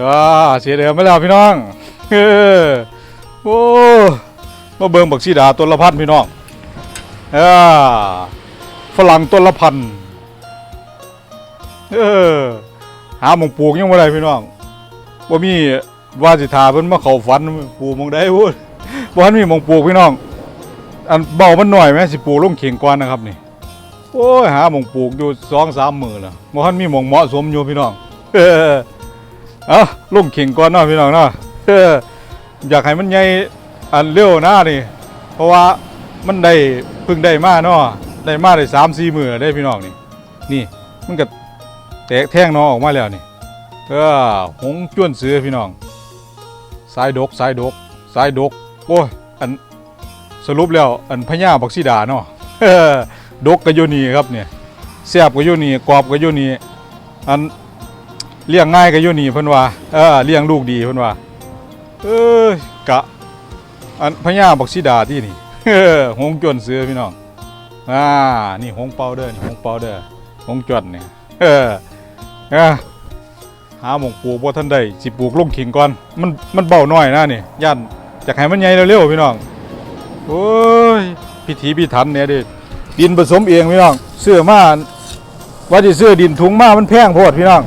จ้าเสียเดิมไม่แล้วพี่น้องเออโอ้มาเบิ่งบักซีดาต้นละพันพี่น้องเออฝรั่งต้นละพันเออหาหมองปลูกยังบ่ได้พี่น้องบ่ามีว่าสิทาเพิ่นมาเขาฝันปลูกมองใดพูดบ่ทันมีมองปลูกพี่น้อง อันเบามันหน่อยแม่สิปลูกลงเข่งก่อนนะครับนี่โอ้ยหาหมองปลูกอยู่สองสามมือแล้วบ่ทันมีหมองเหมาะสมอยู่พี่น้อง เออ เอาลงเข่งก่อนเนาะพี่น้องเนาะเอออยากให้มันใหญ่อันเร็วหน้านี่ เพราะว่ามันได้เพิ่งได้มาเนาะได้มาได้สามสี่มือได้พี่น้องนี่ นี่มันก็แตกแท่งเนอออกมาแล้วนี่เออหงจ้วนเสือพี่น้องสายดกสายดกสายดกโอ้ยอันสรุปแล้วอันพญาบักซีดาเนาะดกก็อยู่นี่ครับเนี่ยแซ่บก็อยู่นี่กรอบก็อยู่นี่อัน เลี้ยงง่ายก็อยู่นี่เพิ่นว่าเออเลี้ยงลูกดีเพิ่นว่าเอ้ยกะอันพญาบักซีดาที่นี่หงจวนเสือพี่น้องอ่านี่หงเปาเด้อนี่หงเปาเด้อหงจวนเนี่ยเออเออหาหมงปลูกบ่ทันได้สิปลูกลงขิงก่อนมันมันเบาหน้อยนะนี่ย่านอยากให้มันใหญ่เร็วๆพี่น้องโอ้ยพิธีพิถันเนี่ยเดิดินผสมเองพี่น้องเสื้อมาว่าจะเสื้อดินถุงมามันแพงโพดพี่น้อง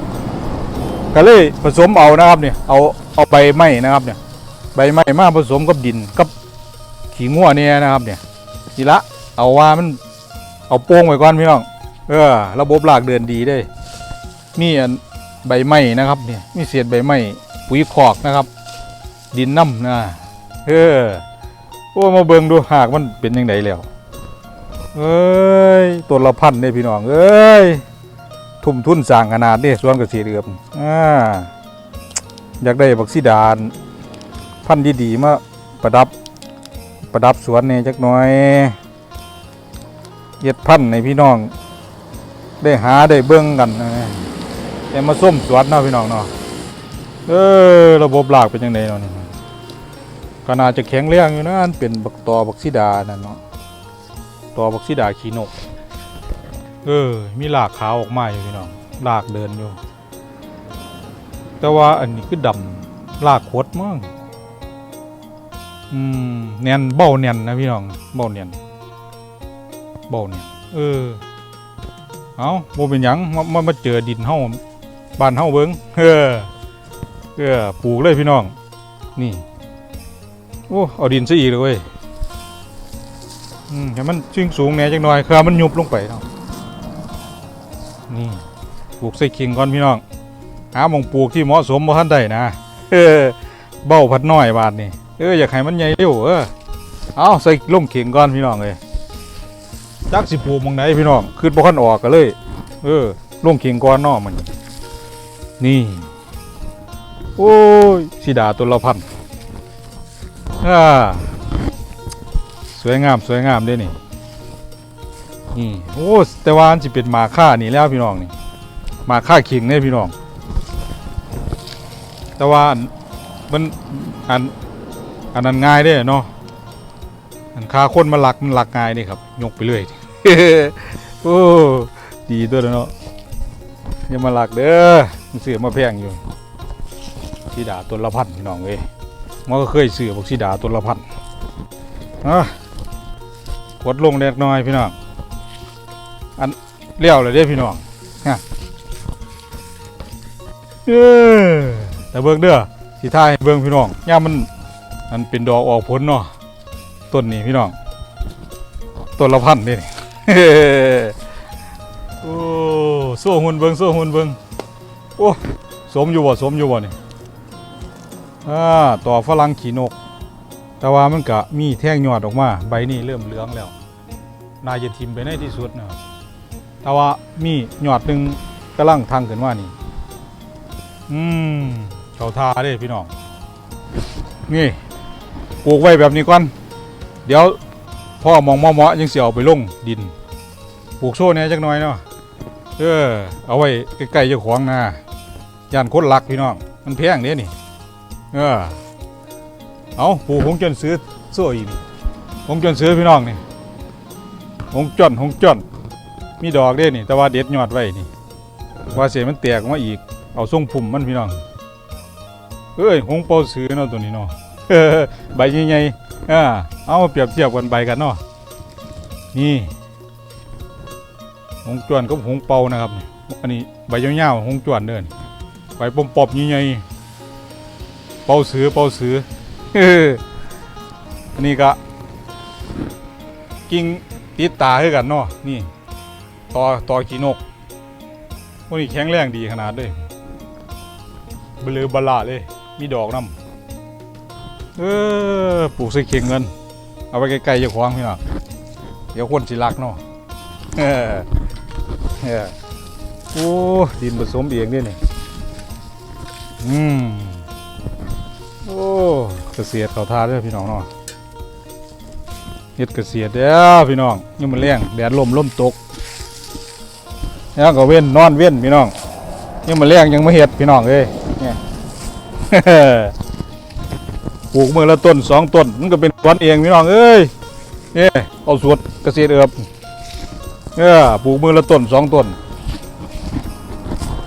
ก็เลยผสมเอานะครับเนี่ยเอาเอาใบไม้นะครับเนี่ยใบไม้มาผสมกับดินกับขี้งัวเนี่ยนะครับเนี่ยนี่ละเอาว่ามันเอาโป้งไว้ก่อนพี่น้องเออระบบรากเดินดีได้มีอันใบไม้นะครับเนี่ยมีเศษใบไม้ปุ๋ยคอกนะครับ ดินน้ำนะเออโอ้มาเบิ่งดูหากมันเป็นยังไงแล้วเอ้ยตัวละพันเนี่ยพี่น้องเอ้ย ทุ่มทุนสร้างขนาดนี่สวนเกษตรเอือบอ่าอยากได้บักซีดานพันธุ์ดีๆมาประดับประดับสวนเนี่ยจักน่อยเย็ดพันธุ์ในพี่น้อง ได้หาได้เบิ่งกันนะแต่มาส้มสวนเนาะพี่น้องเนาะเออระบบรากเป็นยังไงเนาะนี่ก็น่าจะแข็งแรงอยู่นะอันเป็นบักตอบักซีดานั่นเนาะตัวบักซีดาขีนก เออ มีหลากขาวออกมาอยู่พี่น้องหลากเดินอยู่ แต่ว่าอันนี้คือดำหลากโคดมั้งอืมเนียนเบ้าเนียนนะพี่น้องเบ้าเนียนเบ้าเนียนเออเอาโมเป็นหยังมามามาเจอดินเฮาบ้านเฮาเบิ้งเออเออปลูกเลยพี่น้อง นี่โอ้เอาดินซะอีกเลยเว้ยอืมให้มันชิงสูงแหน่จังหน่อยคือมันยุบลงไปเนาะ นี่ปลูกใส่ขิงก่อนพี่น้องหาหมองปลูกที่เหมาะสมบ่ทันได้นะเออเบ้าพัดน้อยบาดนี่เอออยากให้มันใหญ่เร็วเออเอาใส่ลงขิงก่อนพี่น้องเลยจักสิปลูกมองไหนพี่น้องคือบ่คันออกก็เลย เออลงขิงก่อนนาะมันนี่ โอ้ยสีดาตัวละพันอ่าสวยงามสวยงามด้วยนี่ นี่โอ้แต่ว่าอันสิเป็นหมาค่านี่แล้วพี่น้องนี่หมาค่าขิงเนี่ยพี่น้อง แต่ว่านมันอันอันนั้นง่ายเด้เนาะอันค่าคนมาหลักมันหลักง่ายนี่ครับ ยกไปเรื่อยโอ้ดีตัวเนาะอย่ามาหลักเด้อมันเสือมาแพงอยู่สีดาตัวละพันพี่น้องเอ้ยมันก็เคยซื้อบอกสีดาตัวละพันอะกดลงเล็กน้อยพี่น้อง อันเลี้ยวเลยเด้พี่น้องฮะเออแต่เบิ่งเด้อสิท่ายให้เบิ่งพี่น้องย่ามันมันเป็นดอกออกผลเนาะต้นนี้พี่น้องต้นละพันนี่โอ้โซ่หุ่นเบิ่งโซ่หุ่นเบิ่งโอ้สมอยู่บ่สมอยู่บ่นี่อ่าต่อฝรั่งขี่นก แต่ว่ามันก็มีแท่งยอดออกมา ใบนี้เริ่มเหลืองแล้วน่าจะทิมไปในที่สุดนะ แต่ว่ามีหยอดหนึ่งกำลังทางขึ้นมานี่ อืมเขาทาเด้พี่น้อง นี่ปลูกไว้แบบนี้ก่อน เดี๋ยวพ่อมองเหมาะๆยังเสียเอาไปลงดิน ปลูกโซ่เนี่ยจักหน่อยเนาะ เออ เอาไว้ใกล้ๆเจ้าของนะย่านคนหลักพี่น้อง มันแพงเด้นี่ เออ เอาปู่หงจนซื้อโซ่อีกหงจนซื้อพี่น้องนี่หงจนหงจน มีดอกเด้นี่ แต่ว่าเด็ดยอดไว้นี่ ว่าเสียมันแตกออกมาอีก เอาทรงพุ่มมันพี่น้อง เอ้ยหงเปาสือเนาะตัวนี้เนาะเอใบใหญ่ๆอ่าเอามาเปรียบเทียบกันใบกันเนาะ นี่หงจวนกับหงเปานะครับ อันนี้ใบยาวๆหงจวนเดินใบปมปอมๆใหญ่ๆเปาสือเปาสือเอออันนี้ก็กิ่งติดตาให้กันเนาะนี่ ต่อต่อกีนกพวกนี้แข็งแรงดีขนาดเลยเบลือบลาเลย มีดอกน้ำเออปลูกใส่เข่งเงิน เอาไปใกลๆเจ้าของพี่น้องเดี๋ยวคนสิรักเนาะเออเออโอ้ดินผสมเองด้วยนี่อืมโอ้เกษตรเขาทาด้อพี่น้องเนาะเฮ็ดเกษตรเด้อพี่น้องยังมันแรงแดดลมลมตก แล้วก็เว้นนอนเว้นพี่น้องยังมันแรงยังไม่เฮ็ดพี่น้องเอ้ยเนี่ยปลูกมือละต้นสองต้นมันก็เป็นสวนเองพี่น้องเอ้ยเนี่ยเอาสวนเกษตรเอือบเออปลูกมือละต้นสองต้น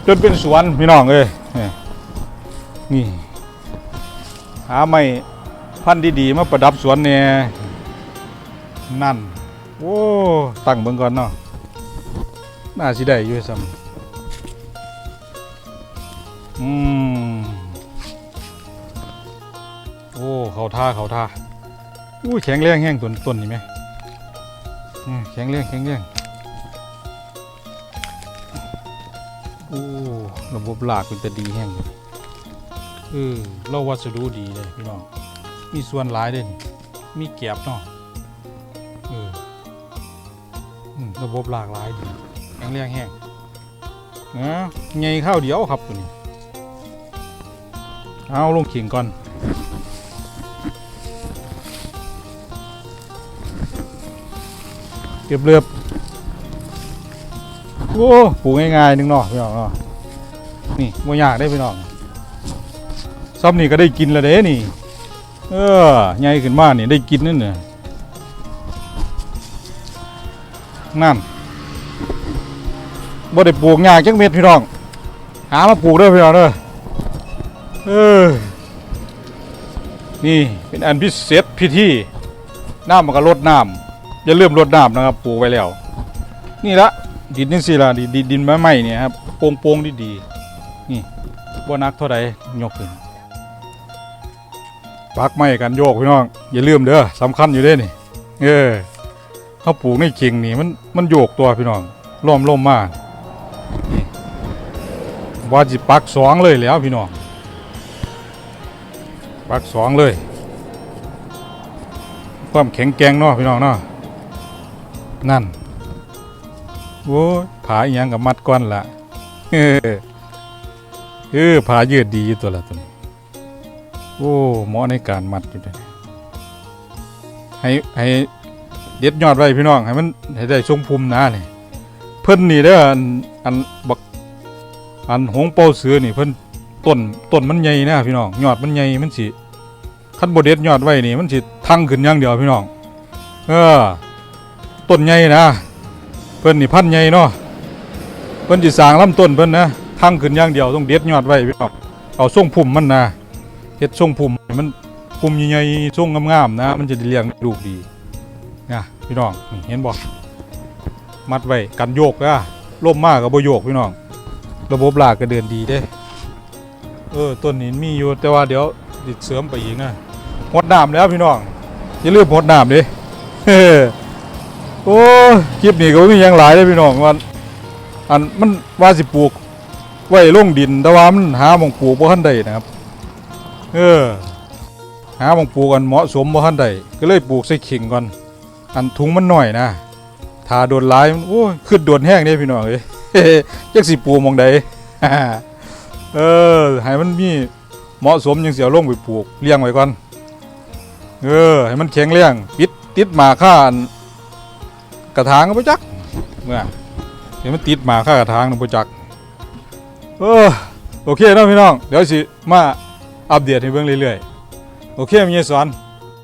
จนเป็นสวนพี่น้องเอ้ยนี่ยนี่หาไม่พันธุ์ดีๆมาประดับสวนเนี่ยนั่นโอ้ตั้งเบิ่งก่อนเนาะ น่าสิได้อยู่ซ้ำอืมโอ้เขาท่าเขาท่าอู้แข็งแรงแห้งต้นต้นนี่ไหมอืมแข็งแรงแข็งแรงโอ้ระบบหลากเป็นแต่ดีแห้งเลยเออเราวัสดุดีเลยพี่น้องมีส่วนหลายเลยนี่มีเก็บเนาะเอออืมระบบหลากหลายดี แข็งแรงแห้งนะไงข้าวเดียวครับตัวนี้เอาลงขิงก่อนเรียบเรียบโอ้ปลูกง่ายๆนึงเนาะพี่น้องเนาะนี่บ่ยากได้พี่น้องซ้ำนี่ก็ได้กินแล้วเด้นี่ เออใหญ่ขึ้นมานี่ได้กินนั่นน่ะนั่น บ่ได้ปลูกยาจักเม็ดพี่น้อง หามาปลูกเด้อพี่น้องเด้อเออนี่เป็นอันพิเศษพิธีน้ำมันก็ลดน้ำอย่าลืมรดน้ำนะครับปลูกไว้แล้ว นี่ละดินนี่สิละดินดินไม้ใหม่เนี่ยครับโป่งโป่งดีดีนี่บ่นักเท่าไรยกขึ้นปักไม้กันโยกพี่น้อง อย่าลืมเด้อสำคัญอยู่เด้นี่ เออเขาปลูกในเข่งนี่มันมันโยกตัวพี่น้องล้อมล้มมานี่ ว่าจิปักสองเลยแล้วพี่น้องปักสองเลย ความแข็งแกร่งเนาะพี่น้องเนาะนั่นโอ้ยผาอีหยังกับมัดก้อนละเออเออผายืดดีตัวละตัวนี้โอ้หมาะในการมัดอยู่เลยให้ให้เด็ดยอดไว้พี่น้องให้มันให้ได้ทรงภูมิหนะนี่ พิ่นนี่เด้ออันอันบักอันหงเป่าเสือนี่เพิ่นต้นต้นมันใหญ่นะพี่น้องยอดมันใหญ่มันสิคันบเด็ดยอดไว้นี่ มันสิทั้งขึ้นอย่างเดียวพี่น้อง เออต้นใหญ่นะเพิ่นนี่พันใหญ่เนาะเพิ่นสิสร้างลำต้นเพิ่นนะทั้งขึ้นอย่างเดียวต้องเด็ดยอดไว้พี่น้องเอาทรงพุ่มมันนะเฮ็ดทรงพุ่มมันพุ่มใหญ่ๆทรงงามๆนะ มันจะเลี้ยงลูกดีนะพี่น้องเห็นบ่ มัดไว้กันโยกนะล่มมากก็บ่โยกพี่น้อง ระบบลากก็เดินดีเด้ เออต้นนี้มีอยู่แต่ว่าเดี๋ยวดิดเสริมไปอีกนะหดน้ำแล้วพี่น้องอย่าลืมหดน้ำดิโอ้คลิปนี้ก็มีอย่างหลายเลยพี่น้องว่าอันมันว่าสิปลูกไว้ลงดินแต่ว่ามันหาหมองปลูกบ่ทันได้นะครับ เออ หาหมองปลูกกันเหมาะสมบ่ทันได้ก็เลยปลูกใส่ขิงก่อน อันถุงมันหน่อยนะ ถ้าโดนหลายโอ้ยขึ้นโดนแห้งเด้พี่น้องเอ้ยจักสิปูมองใดเออให้มันมีเหมาะสมยังเสียวลงไปปลูกเลี้ยงไว้ก่อนเออให้มันแข็งแรงปิดติดหมาข้ากระถางก็บ่จักเมื่อเห็นมันติดหมาข้ากระถางน่ะบ่จักเออโอเคนะพี่น้อง เดี๋ยวสิมาอัปเดตให้เบิ่งเรื่อยๆ โอเคมีสอน